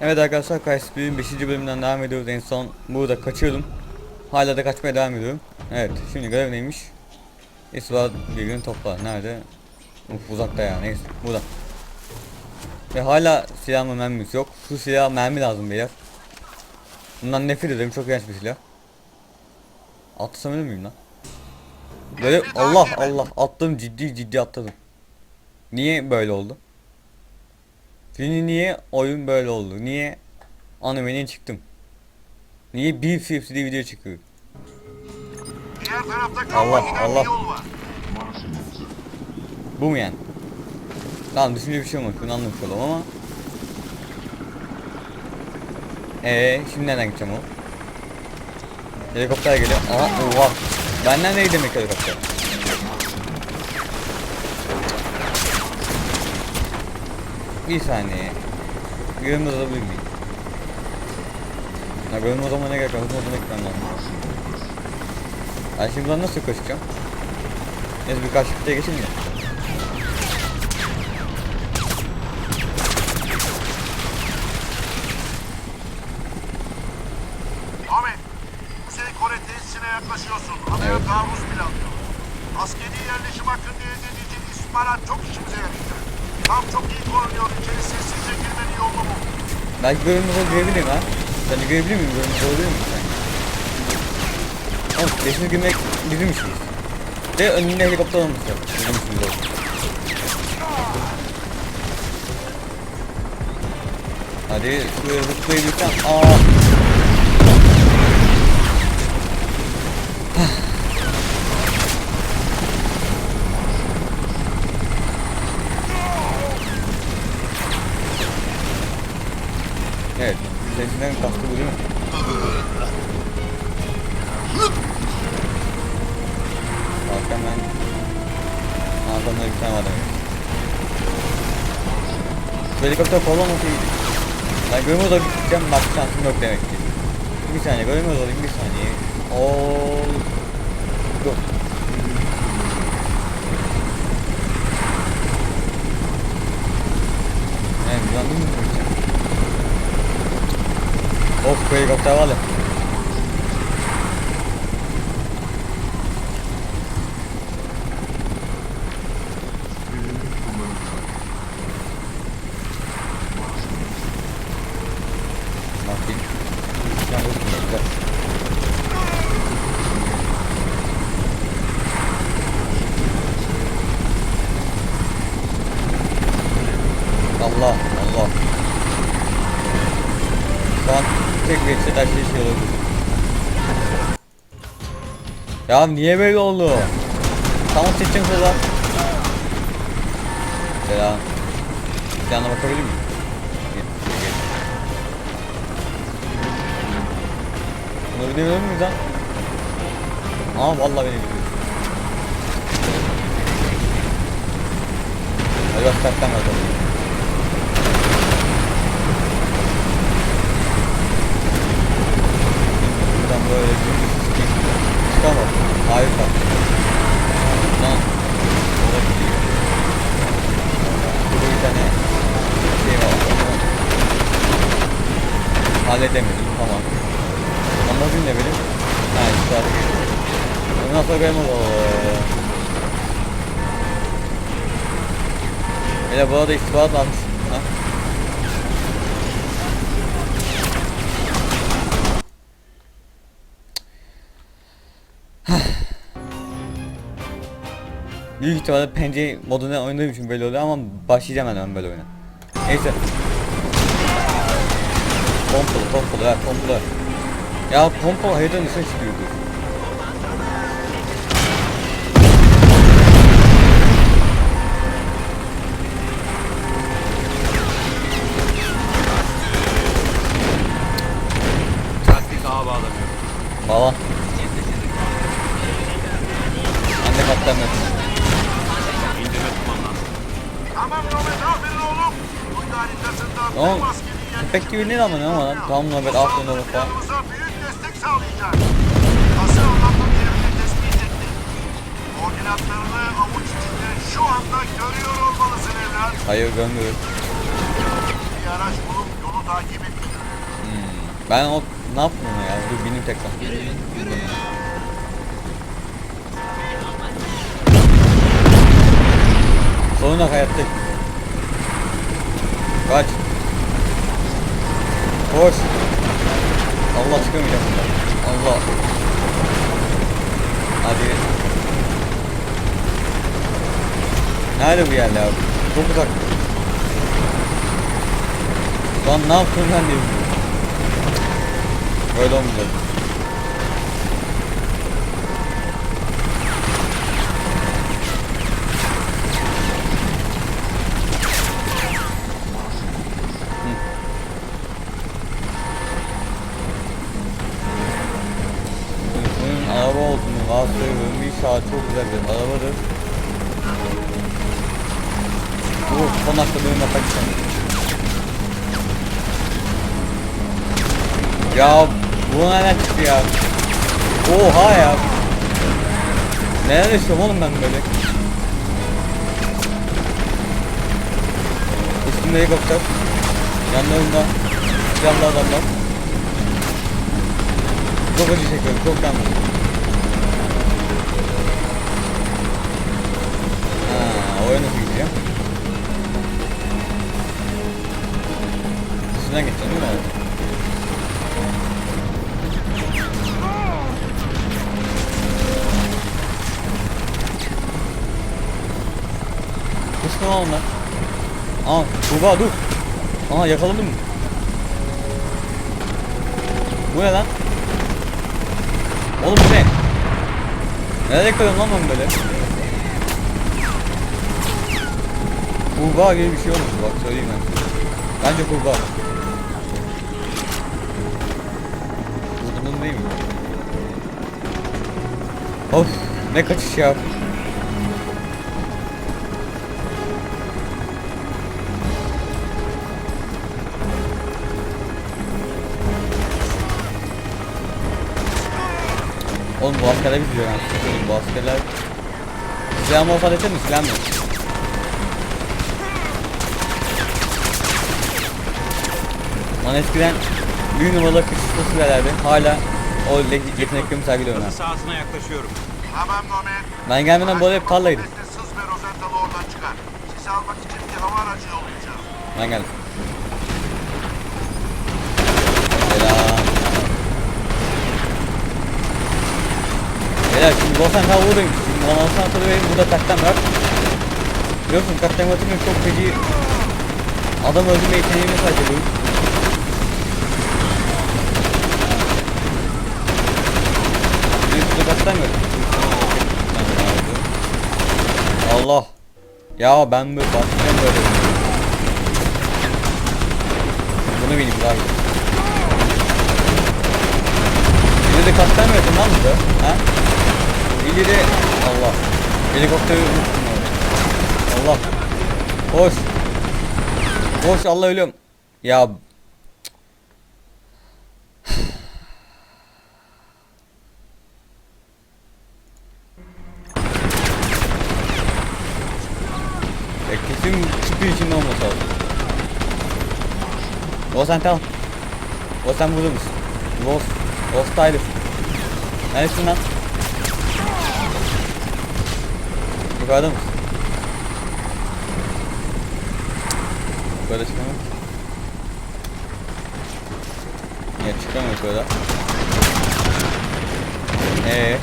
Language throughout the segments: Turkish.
Evet arkadaşlar Kaysbir'in 5. bölümünden devam ediyoruz. En son burada kaçıyordum. Hala da kaçmaya devam ediyorum. Evet şimdi görev neymiş? İsva bir gün topla. Nerede? Uf uzakta ya neyse burada. Ve hala silah mı mermimiz yok. Şu silah mermi lazım beyler. Bundan nefret ederim çok iğrenç bir silah. Atlasam ölür müyüm lan? Böyle Allah Allah attım ciddi ciddi atladım. Niye böyle oldu? Şimdi niye oyun böyle oldu? Niye animeden çıktım? Niye bir CFC'de video çıkıyor? Diğer tarafta Allah, Allah. Bu mu yani? Tamam düşünce bir şey olmamış. Bunu anlamış oldum ama. Eee şimdi nereden gideceğim o? Helikopter geliyor. Aha oha. Benden ne demek helikopter? Bir saniye. Görünmez olabilir miyim? Ya görünmez olma ne gerek var? Görünmez olma gitmem lazım. Ben şimdi buradan nasıl koşacağım? Neyse bir karşı kutuya geçeyim mi? Ahmet, Kuzey Kore tesisine yaklaşıyorsun. Evet. taarruz planlıyor. Askeri yerleşim hakkında elde edeceğin istihbarat çok işimize yarayacak. Tam çok iyi korunuyor. İçeri sessizce girmenin yolunu bul. Belki görünmez ol görebilir ha? Sen de görebilir miyim? Görünmez olabilir miyim sen? Oğlum resmi girmek bizim işimiz. Ve önünde helikopter olması lazım. Bizim işimiz olsun. Hadi şuraya zıplayabilsem. Aa. Kollaması iyiydi. Ben olayım gideceğim bak şansım yok demek ki. Bir saniye görmez olayım bir saniye. Oo. Dur. Evet uzandım mı? Of helikopter var ya. Bakayım. Bir tane olsun da güzel. Allah Allah. Şu an tek bir headset her şey şey olabilir. Ya niye böyle oldu? Tamam seçeceğim şurada. Selam. Bir yana bakabilir miyim? Bunu bilebilir miyiz lan? Aa vallahi beni biliyor. Hadi bak kalktan bakalım. Buradan böyle dümdüz çıkayım. Çıkamam. Harika. Lan. Ola gidiyor. Burada bir tane şey var. Halledemedim. Tamam. Amacım ne benim? Ha işte artık. Ondan sonra benim o. Hele bu arada istihbarat almış. Büyük ihtimalle pencere modunda oynadığım için böyle oluyor ama başlayacağım hemen böyle oyuna. Neyse. Pompalı pompalı ha pompalı. Ya pompalı haritanın üstüne çıkıyordu. Köpek gibi ne ama ne ama lan? Tam nöbet saldırı oğlum falan. Hayır görmüyorum. Ettim. Ben o ne yaptım ya? Dur bineyim tekrar. Sonuna hayattayım. Kaç. Koş. Allah çıkamayacağım bundan. Allah. Hadi. Nerede bu yerler abi? Çok uzak. Lan ne ben de bilmiyorum. Böyle olmayacak. Olduğunu varsayıyorum. İnşallah çok güzel bir arabadır. Bu son bölüm yapmak istedim. Ya bu nereden çıktı ya? Oha ya. Neler yaşıyorum oğlum ben böyle? Üstümde helikopter. Yanlarında silahlı adamlar. Çok acı çekiyorum, çok yalnız. Ha, oraya nasıl gideceğim? Üstünden geçeceğim değil mi? Kısmı onlar. Aa Tuğba dur. Aa yakaladım? Bu ne lan? Oğlum bu ne? Nerede yakalıyorum lan ben böyle? Kurbağa gibi bir şey olmuş bak söyleyeyim ben. Bence kurbağa. Vurdum değil mi? Of ne kaçış ya. Oğlum bu askerler bir diyor yani. Bu askerler... Silahımı olsa desene mi? Silahım yok. Lan eskiden büyük numaralı kışlı silahlardı. Hala o le- yeteneklerimi sergiliyorum ben. Sahasına yaklaşıyorum. Tamam Nomet. Ben gelmeden böyle hep tarlaydım. Destek Sız ve Rosenthal'ı oradan çıkar. Sizi almak için bir hava aracı yollayacağım. Ben geldim. Selam. Beyler şimdi Bosan ta buradayım. Şimdi bana alsan hatırlayayım. Burada taktan var. Biliyorsun kaptan Batır'ın çok feci adam öldürme yeteneğine sahip oluyor. Var. Allah. Ya ben böyle başlayacağım böyle. Bunu bileyim abi. Yine de yapın lan burada? Ha? İleri Allah. Helikopteri unuttum. Allah. Koş. Koş Allah ölüyorum. Ya E kesin çipi içinde olması lazım. O sen tamam. O sen burada mısın? Lost. Lost Tyler. Neresin lan? Yukarıda mısın? Yukarıda çıkamıyor. Niye çıkamıyor yukarıda? Eee?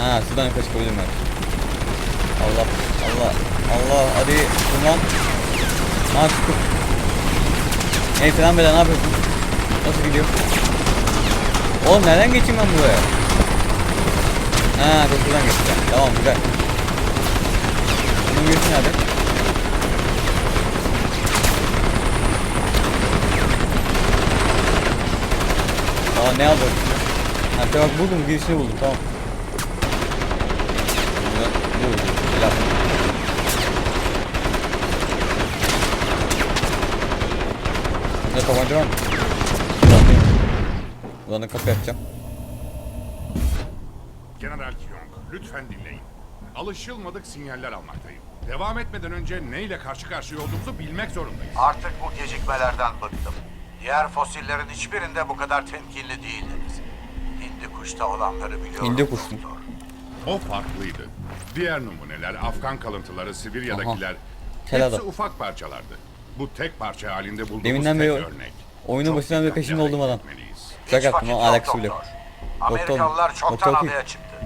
Ha şuradan yukarı çıkabilirim ben. Allah Allah Allah hadi duman. Ha çıktım. Neyse lan beyler ne yapıyorsun? Nasıl gidiyor? Oğlum nereden geçeyim ben buraya? Ha köprüden geçeceğim. Tamam güzel. Bunun girişi nerede? Aa ne aldım? Ha tamam buldum girişini buldum tamam. Buradan bu buldum. Selam. Ne tabanca var mı? Da kapı yapacağım. General Kyong, lütfen dinleyin. Alışılmadık sinyaller almaktayım. Devam etmeden önce neyle karşı karşıya olduğumuzu bilmek zorundayız. Artık bu gecikmelerden bıktım. Diğer fosillerin hiçbirinde bu kadar temkinli değildiniz. Hindi kuşta olanları biliyorum. Hindi kuş mu? doktor. O farklıydı. Diğer numuneler, Afgan kalıntıları, Sibirya'dakiler Kel hepsi adam. ufak parçalardı. Bu tek parça halinde bulduğumuz Deminden tek beri örnek. oyunun Çok başından beri dikkatli peşinde olduğum adam. etmeliyiz. Şaka yaptım ama alakası bile yok. doktor. Amerikalılar Doktor- çoktan doktor kim? adaya çıktı.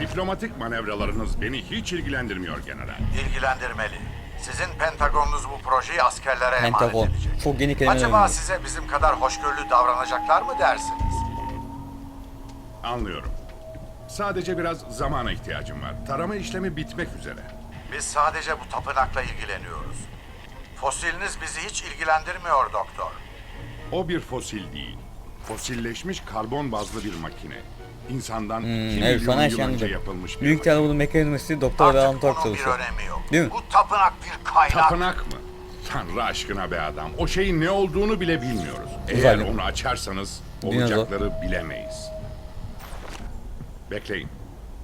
Diplomatik manevralarınız beni hiç ilgilendirmiyor general. İlgilendirmeli. Sizin Pentagonunuz bu projeyi askerlere Pentagon. emanet edecek. Çok yeni kelimeler Acaba öğrendim. size bizim kadar hoşgörülü davranacaklar mı dersiniz? Anlıyorum. Sadece biraz zamana ihtiyacım var. Tarama işlemi bitmek üzere. Biz sadece bu tapınakla ilgileniyoruz. Fosiliniz bizi hiç ilgilendirmiyor doktor. O bir fosil değil. Fosilleşmiş karbon bazlı bir makine. İnsandan Hmm, evet şu an milyon her yıl önce yapılmış bir Büyük makine. bunun mekanizması Doktor ve Alan Artık Tork bunun bir çalışıyor. önemi yok. Değil mi? Bu tapınak bir kaynak. Tapınak mı? Tanrı aşkına be adam. O şeyin ne olduğunu bile bilmiyoruz. Eğer Uzaylı. onu açarsanız Dinozor. olacakları bilemeyiz. Bekleyin.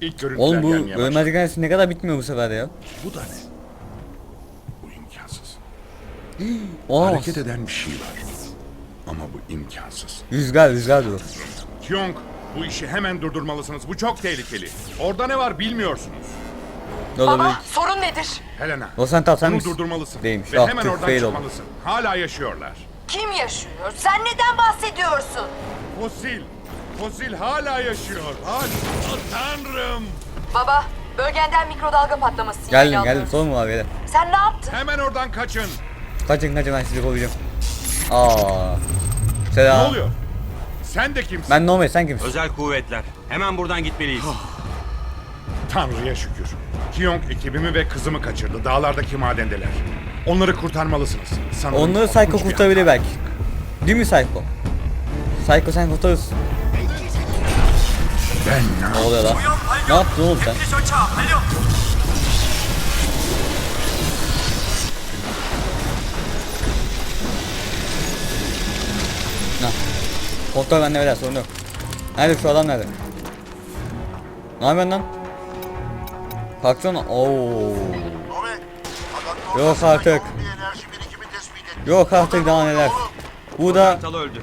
İlk görüntüler Oğlum bu gelmeye başladı. ne kadar bitmiyor bu sefer ya. Bu da ne? Hareket eden bir şey var. Ama bu imkansız. Rüzgar rüzgar diyor. Kyong, bu işi hemen durdurmalısınız. Bu çok tehlikeli. Orada ne var bilmiyorsunuz. Ne? Baba sorun nedir? Helena, Rosen Tav sen bunu misin? durdurmalısın. Değilmiş. Ve Ah, hemen tüh, oradan fail oldu. çıkmalısın. Hala yaşıyorlar. Kim yaşıyor? Sen neden bahsediyorsun? Fosil. Fosil hala yaşıyor. Hala. Oh, tanrım. Baba bölgenden mikrodalga patlaması sinyali Geldim geldim alıyorum. sorun mu var beyler? Sen ne yaptın? Hemen oradan kaçın. Kaçın kaçın ben sizi kovacağım. Aa. Ne Selam. oluyor? Sen de kimsin? Ben Nomad sen kimsin? Özel kuvvetler. Hemen buradan gitmeliyiz. Tanrı'ya şükür. Kyong ekibimi ve kızımı kaçırdı. Dağlardaki madendeler. Onları kurtarmalısınız. Sanırım Onları korkunç Psycho bir kurtarabilir hata. belki. Değil mi Psycho? Psycho sen kurtarırsın. Ben Ne oluyor lan? Ne yaptın oğlum sen? Kontrol bende beyler sorun yok. Nerede şu adam nerede? Ne yapıyorsun lan? Kalksana. Oo. Yok artık. Yok artık daha neler. Bu da Kartal öldü.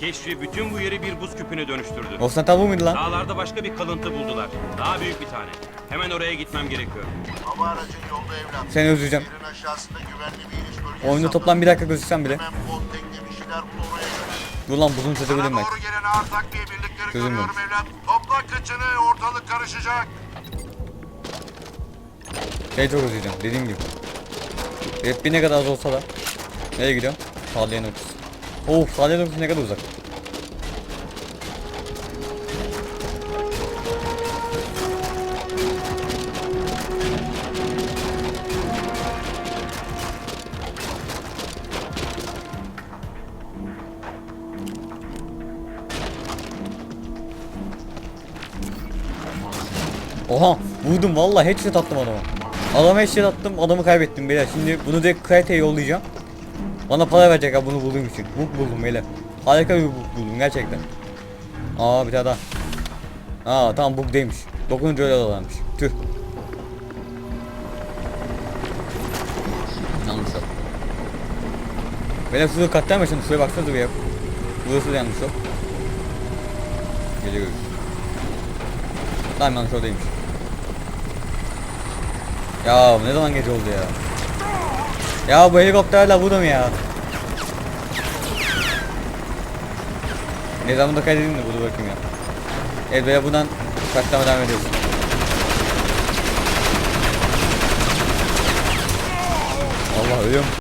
Keşfi bütün bu yeri bir buz küpüne dönüştürdü. Osnata bu muydu lan? Dağlarda başka bir kalıntı buldular. Daha büyük bir tane. Hemen oraya gitmem gerekiyor. Hava aracın yolda evlat. Seni özleyeceğim. Yerin aşağısında güvenli bir iniş bölgesi Oyunda toplam bir dakika gözüksem bile. Hemen bol tekne bir şeyler bul oraya. Dur lan buzun çözebilirim belki. doğru gelen ağır takviye birlikleri Çözüm görüyorum demiş. evlat. Topla kıçını ortalık karışacak. Şey çok özleyeceğim dediğim gibi. Hep bir ne kadar az olsa da. Nereye gidiyorum? Salya noktası. Of salya noktası ne kadar uzak. Oha vurdum vallahi headshot attım adama. Adama headshot attım adamı kaybettim beyler. Şimdi bunu direkt kaliteye yollayacağım. Bana para verecek ha bunu bulduğum için. Book buldum beyler. Harika bir book buldum gerçekten. Aa bir tane daha. Aa tamam book değilmiş. Dokununca öyle dolanmış. Tüh. Yanlış yok. Beyler şurada katlar mısın? Şuraya baksanıza bir yap. Burası da yanlış yok. Gece görürüz. Tamam yanlış oradaymış. Ya ne zaman gece oldu ya? Ya bu helikopterle burada mı ya? Ne zaman da kaydedeyim de burada bakayım ya. Evet böyle buradan katlama devam ediyoruz. Allah ölüyorum.